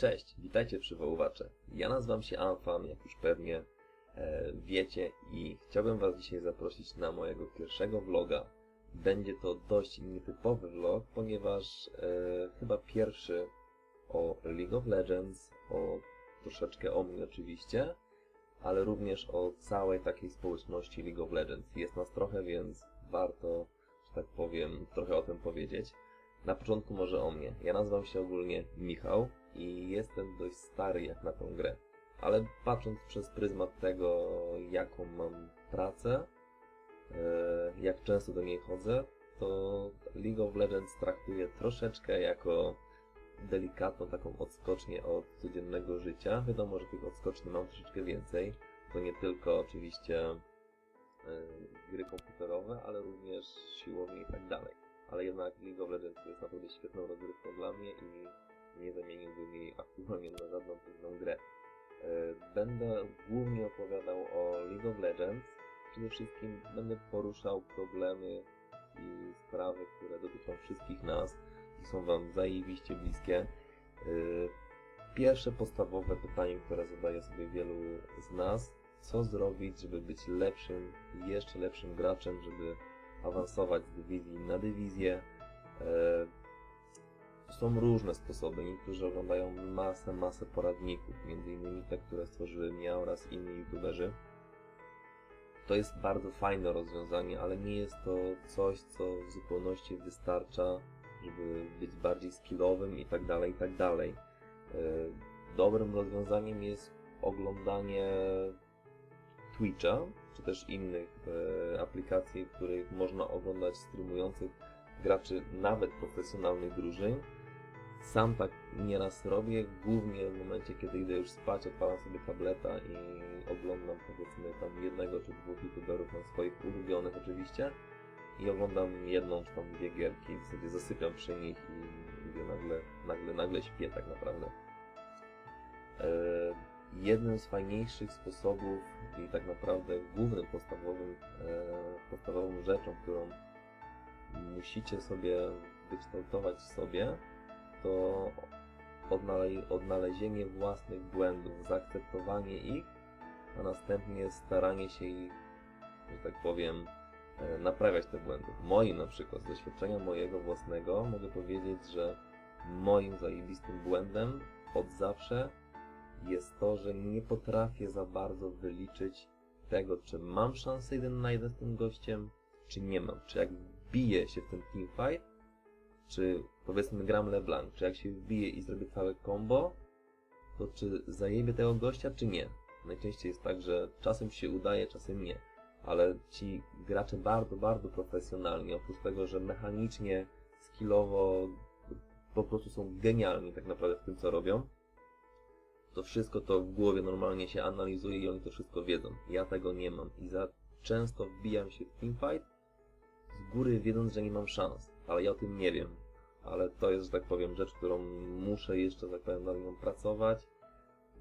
Cześć, witajcie przywoływacze. Ja nazywam się Anfam, jak już pewnie e, wiecie i chciałbym Was dzisiaj zaprosić na mojego pierwszego vloga. Będzie to dość nietypowy vlog, ponieważ e, chyba pierwszy o League of Legends, o troszeczkę o mnie oczywiście, ale również o całej takiej społeczności League of Legends. Jest nas trochę, więc warto, że tak powiem, trochę o tym powiedzieć. Na początku może o mnie. Ja nazywam się ogólnie Michał i jestem dość stary jak na tą grę. Ale patrząc przez pryzmat tego, jaką mam pracę, e, jak często do niej chodzę, to League of Legends traktuję troszeczkę jako delikatną taką odskocznię od codziennego życia. Wiadomo, że tych odskoczni mam troszeczkę więcej. To nie tylko oczywiście e, gry komputerowe, ale również siłownie i tak dalej. Ale jednak League of Legends jest naprawdę świetną rozgrywką dla mnie i nie zamieniłbym jej aktualnie na żadną inną grę. E, Będę głównie opowiadał o League of Legends. Przede wszystkim będę poruszał problemy i sprawy, które dotyczą wszystkich nas i są Wam zajebiście bliskie. E, Pierwsze podstawowe pytanie, które zadaje sobie wielu z nas, co zrobić, żeby być lepszym, jeszcze lepszym graczem, żeby awansować z dywizji na dywizję. Są różne sposoby. Niektórzy oglądają masę, masę poradników, innymi te, które stworzyły mnie oraz inni youtuberzy. To jest bardzo fajne rozwiązanie, ale nie jest to coś, co w zupełności wystarcza, żeby być bardziej skillowym i tak dalej, i tak dalej. E, Dobrym rozwiązaniem jest oglądanie Twitcha, czy też innych e, aplikacji, w których można oglądać streamujących graczy nawet profesjonalnych drużyn. Sam tak nieraz robię, głównie w momencie, kiedy idę już spać, odpalam sobie tableta i oglądam powiedzmy tam jednego czy dwóch youtuberów, mam swoich ulubionych oczywiście i oglądam jedną czy tam dwie gierki, w zasadzie zasypiam przy nich i mówię, nagle, nagle, nagle śpię tak naprawdę. E, jednym z fajniejszych sposobów i tak naprawdę głównym podstawowym, e, podstawową rzeczą, którą musicie sobie wykształtować w sobie, to odnale- odnalezienie własnych błędów, zaakceptowanie ich, a następnie staranie się ich, że tak powiem, e, naprawiać te błędy. Moim na przykład, z doświadczenia mojego własnego, mogę powiedzieć, że moim zajebistym błędem od zawsze jest to, że nie potrafię za bardzo wyliczyć tego, czy mam szansę jeden na jeden z tym gościem, czy nie mam. Czy jak wbiję się w ten teamfight, czy powiedzmy gram LeBlanc, czy jak się wbiję i zrobię całe combo, to czy zajebię tego gościa, czy nie. Najczęściej jest tak, że czasem się udaje, czasem nie. Ale ci gracze bardzo, bardzo profesjonalni, oprócz tego, że mechanicznie, skillowo po prostu są genialni tak naprawdę w tym, co robią, to wszystko to w głowie normalnie się analizuje i oni to wszystko wiedzą. Ja tego nie mam i za często wbijam się w teamfight z góry wiedząc, że nie mam szans, ale ja o tym nie wiem. Ale to jest, że tak powiem, rzecz, którą muszę jeszcze, tak powiem, nad nią pracować.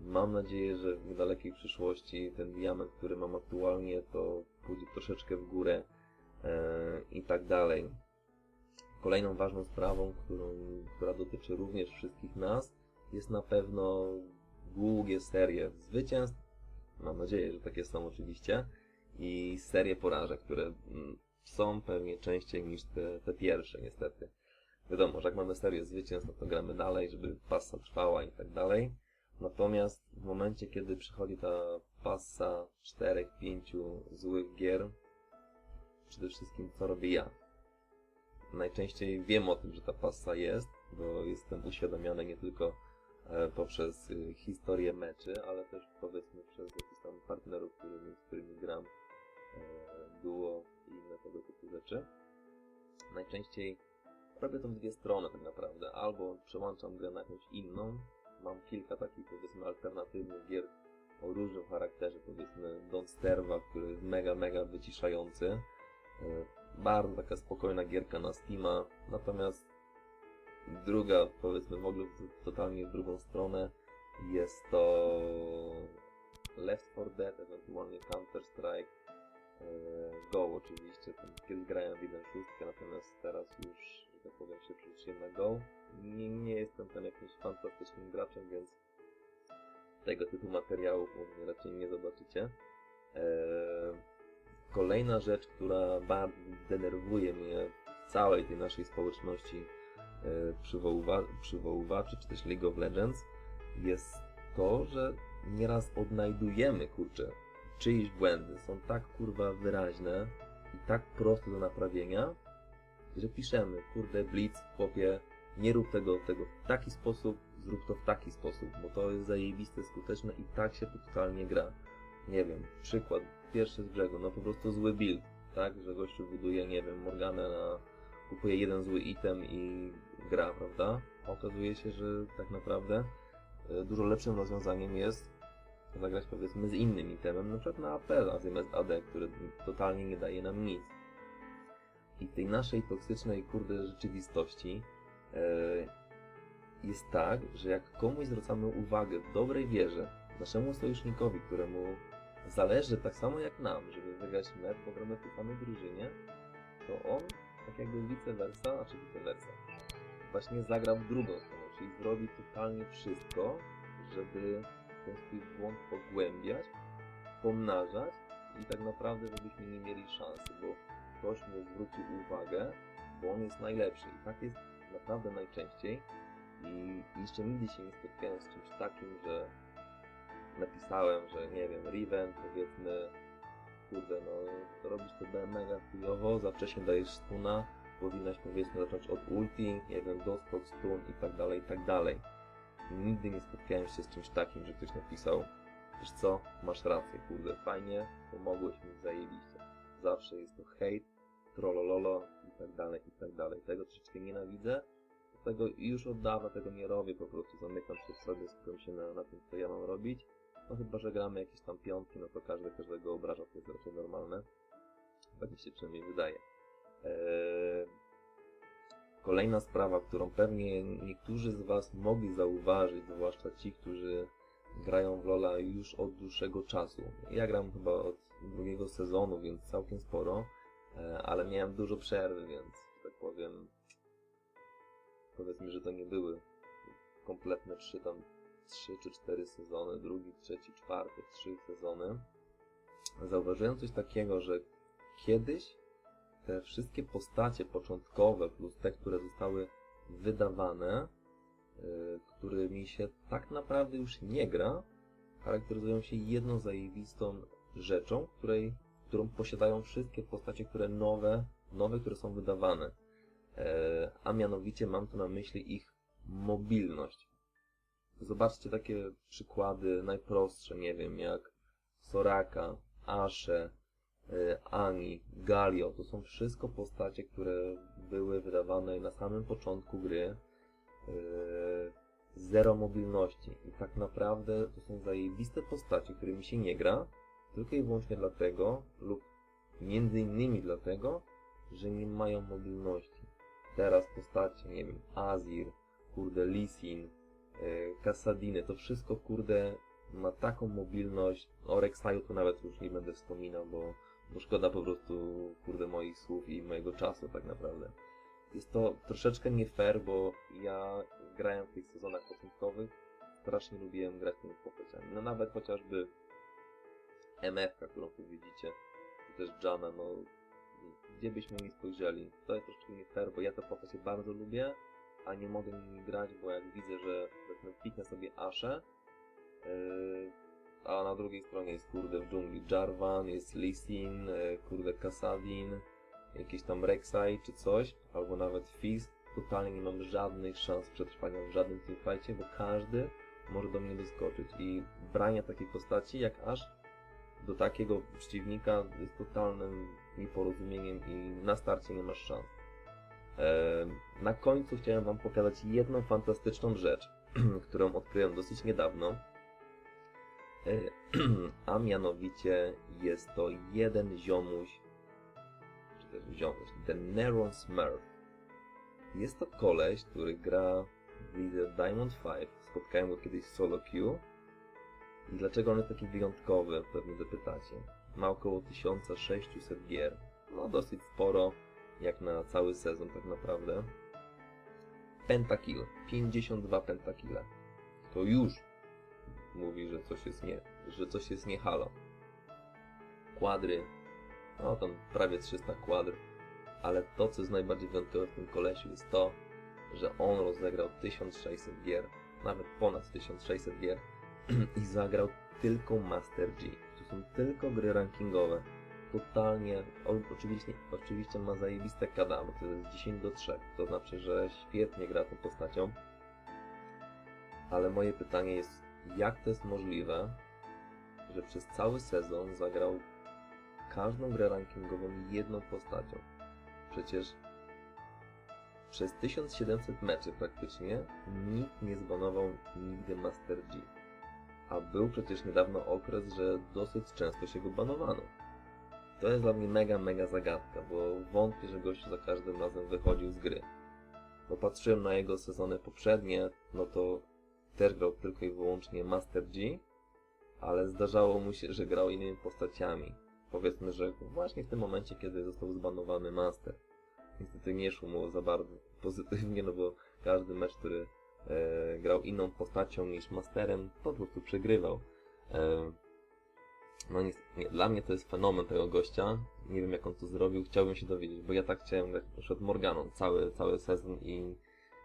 Mam nadzieję, że w niedalekiej przyszłości ten diament, który mam aktualnie, to pójdzie troszeczkę w górę e, i tak dalej. Kolejną ważną sprawą, którą, która dotyczy również wszystkich nas, jest na pewno długie serie zwycięstw. Mam nadzieję, że takie są oczywiście. I serie porażek, które mm, są pewnie częściej niż te, te pierwsze, niestety. Wiadomo, że jak mamy serię zwycięstw, no to gramy dalej, żeby passa trwała i tak dalej. Natomiast w momencie, kiedy przychodzi ta passa 4-5 złych gier, przede wszystkim co robię ja. Najczęściej wiem o tym, że ta passa jest, bo jestem uświadamiany nie tylko e, poprzez y, historię meczy, ale też powiedzmy przez jakichś tam partnerów, którymi, z którymi gram e, duo i inne tego typu rzeczy. Najczęściej robię to w dwie strony tak naprawdę. Albo przełączam grę na jakąś inną. Mam kilka takich powiedzmy alternatywnych gier o różnym charakterze, powiedzmy Don't Sterva, który jest mega, mega wyciszający. E, Bardzo taka spokojna gierka na Steama. Natomiast druga, powiedzmy w ogóle totalnie w drugą stronę, jest to Left 4 Dead, ewentualnie Counter Strike, e, Go oczywiście, tam kiedyś grałem w 1.6, natomiast teraz już tak powiem, się przerzuciłem na Go. Nie, nie jestem tam jakimś fantastycznym graczem, więc tego typu materiałów mnie raczej nie zobaczycie. Eee, kolejna rzecz, która bardzo denerwuje mnie w całej tej naszej społeczności e, przywoływa przywoływaczy, czy też League of Legends, jest to, że nieraz odnajdujemy, kurczę, czyjeś błędy są tak kurwa wyraźne i tak proste do naprawienia, że piszemy, kurde, blitz, chłopie, nie rób tego, tego w taki sposób, zrób to w taki sposób, bo to jest zajebiste, skuteczne i tak się to totalnie gra. Nie wiem, przykład, pierwszy z brzegu, no po prostu zły build, tak, że gościu buduje, nie wiem, Morganę na, kupuje jeden zły item i gra, prawda? Okazuje się, że tak naprawdę e, dużo lepszym rozwiązaniem jest zagrać powiedzmy z innym itemem, na przykład na AP zamiast AD, który totalnie nie daje nam nic. I tej naszej toksycznej, kurde, rzeczywistości e, jest tak, że jak komuś zwracamy uwagę w dobrej wierze, naszemu sojusznikowi, któremu zależy tak samo jak nam, żeby wygrać mecz, bo gramy w tej samej drużynie, to on, tak jakby vice versa, znaczy vice versa, właśnie zagra w drugą stronę, czyli zrobi totalnie wszystko, żeby ten swój błąd pogłębiać, pomnażać i tak naprawdę, żebyśmy nie mieli szansy, bo ktoś mu zwróci uwagę, bo on jest najlepszy. I tak jest naprawdę najczęściej. I jeszcze nigdy się nie spotkałem z czymś takim, że napisałem, że nie wiem, Riven, powiedzmy, kurde, no robisz to mega chujowo, za wcześnie dajesz stuna, powinnaś powiedzmy zacząć od ulti, nie wiem, doskok, stun i tak dalej, i tak dalej. Nigdy nie spotkałem się z czymś takim, że ktoś napisał, wiesz co, masz rację, kurde, fajnie, pomogłeś mi zajebiście. Zawsze jest to hejt, trollololo i tak dalej, i tak dalej. Tego troszeczkę nienawidzę, tego już od dawna tego nie robię, po prostu zamykam się w sobie, skupiam się na, na tym, co ja mam robić. No chyba, że gramy jakieś tam piątki, no to każdy każdego obraża, to jest raczej normalne. Tak mi się przynajmniej wydaje. Eee... Kolejna sprawa, którą pewnie niektórzy z Was mogli zauważyć, zwłaszcza ci, którzy grają w Lola już od dłuższego czasu. Ja gram chyba od drugiego sezonu, więc całkiem sporo, e, ale miałem dużo przerwy, więc, tak powiem, powiedzmy, że to nie były kompletne trzy tam trzy czy cztery sezony, drugi, trzeci, czwarty, trzy sezony. Zauważyłem coś takiego, że kiedyś te wszystkie postacie początkowe plus te, które zostały wydawane, yy, którymi się tak naprawdę już nie gra, charakteryzują się jedną zajebistą rzeczą, której, którą posiadają wszystkie postacie, które nowe, nowe, które są wydawane. E, a mianowicie mam tu na myśli ich mobilność. Zobaczcie takie przykłady najprostsze, nie wiem, jak Soraka, Ashe, e, Ani, Galio. To są wszystko postacie, które były wydawane na samym początku gry. E, zero mobilności. I tak naprawdę to są zajebiste postacie, którymi się nie gra, tylko i wyłącznie dlatego, lub między innymi dlatego, że nie mają mobilności teraz postacie, nie wiem, Azir, kurde, Lisin, Kassadiny, to wszystko, kurde, ma taką mobilność, o Rek'Saiu tu nawet już nie będę wspominał, bo, bo szkoda po prostu, kurde, moich słów i mojego czasu tak naprawdę. Jest to troszeczkę nie fair, bo ja grałem w tych sezonach początkowych, strasznie lubiłem grać tymi postaciami. No nawet chociażby MF, którą tu widzicie, czy też Jana, no. Gdzie byśmy nie spojrzeli. To jest troszeczkę nie fair, bo ja tę postać bardzo lubię, a nie mogę nimi grać, bo jak widzę, że piknę sobie Aszę, yy, a na drugiej stronie jest kurde w dżungli Jarvan, jest Lisin, yy, kurde Kassadin, jakiś tam Rek'Sai czy coś, albo nawet Fizz, totalnie nie mam żadnych szans przetrwania w żadnym teamfightie, bo każdy może do mnie doskoczyć. I branie takiej postaci jak Ash do takiego przeciwnika jest totalnym nieporozumieniem i na starcie nie masz szans. Na końcu chciałem Wam pokazać jedną fantastyczną rzecz, którą odkryłem dosyć niedawno. E, a mianowicie jest to jeden ziomuś, czy też ziomuś, ten Neron Smurf. Jest to koleś, który gra w Diamond 5. Spotkałem go kiedyś w solo queue dlaczego on jest taki wyjątkowy, pewnie zapytacie. Ma około 1600 gier. No dosyć sporo, jak na cały sezon tak naprawdę. pentakill. 52 pentakille. To już mówi, że coś jest nie, że coś jest nie halo. Kwadry, no tam prawie 300 kwadr, ale to, co jest najbardziej wyjątkowe w tym kolesiu jest to, że on rozegrał 1600 gier, nawet ponad 1600 gier i zagrał tylko Master G. To są tylko gry rankingowe. Totalnie, oczywiście, oczywiście ma zajebiste kada, bo to jest 10 do 3, to znaczy, że świetnie gra tą postacią. Ale moje pytanie jest, jak to jest możliwe, że przez cały sezon zagrał każdą grę rankingową jedną postacią? Przecież przez 1700 meczy praktycznie nikt nie zbanował nigdy Master G. A był przecież niedawno okres, że dosyć często się go banowano. To jest dla mnie mega, mega zagadka, bo wątpię, że gościu za każdym razem wychodził z gry. Popatrzyłem na jego sezony poprzednie, no to też grał tylko i wyłącznie Master G, ale zdarzało mu się, że grał innymi postaciami. Powiedzmy, że właśnie w tym momencie, kiedy został zbanowany Master. Niestety nie szło mu za bardzo pozytywnie, no bo każdy mecz, który e, grał inną postacią niż Masterem, po prostu przegrywał. E, no nie, nie, dla mnie to jest fenomen tego gościa. Nie wiem jak on to zrobił, chciałbym się dowiedzieć, bo ja tak chciałem grać na Morganą cały, cały sezon i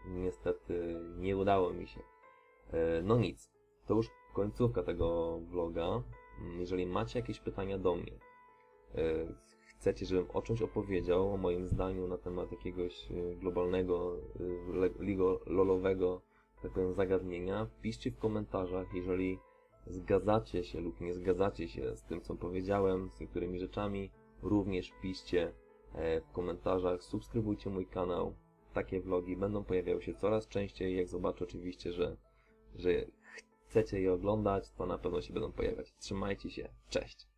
niestety nie udało mi się. E, no nic, to już końcówka tego vloga. Mm, Jeżeli macie jakieś pytania do mnie, chcecie, żebym o czymś opowiedział, o moim zdaniu na temat jakiegoś e, globalnego, e, le- ligo lolowego, tak powiem, zagadnienia, piszcie w komentarzach, jeżeli zgadzacie się lub nie zgadzacie się z tym, co powiedziałem, z niektórymi rzeczami, również piszcie e, w komentarzach, subskrybujcie mój kanał. Takie vlogi będą pojawiały się coraz częściej, jak zobaczę oczywiście, że, że chcecie je oglądać, to na pewno się będą pojawiać. Trzymajcie się, cześć!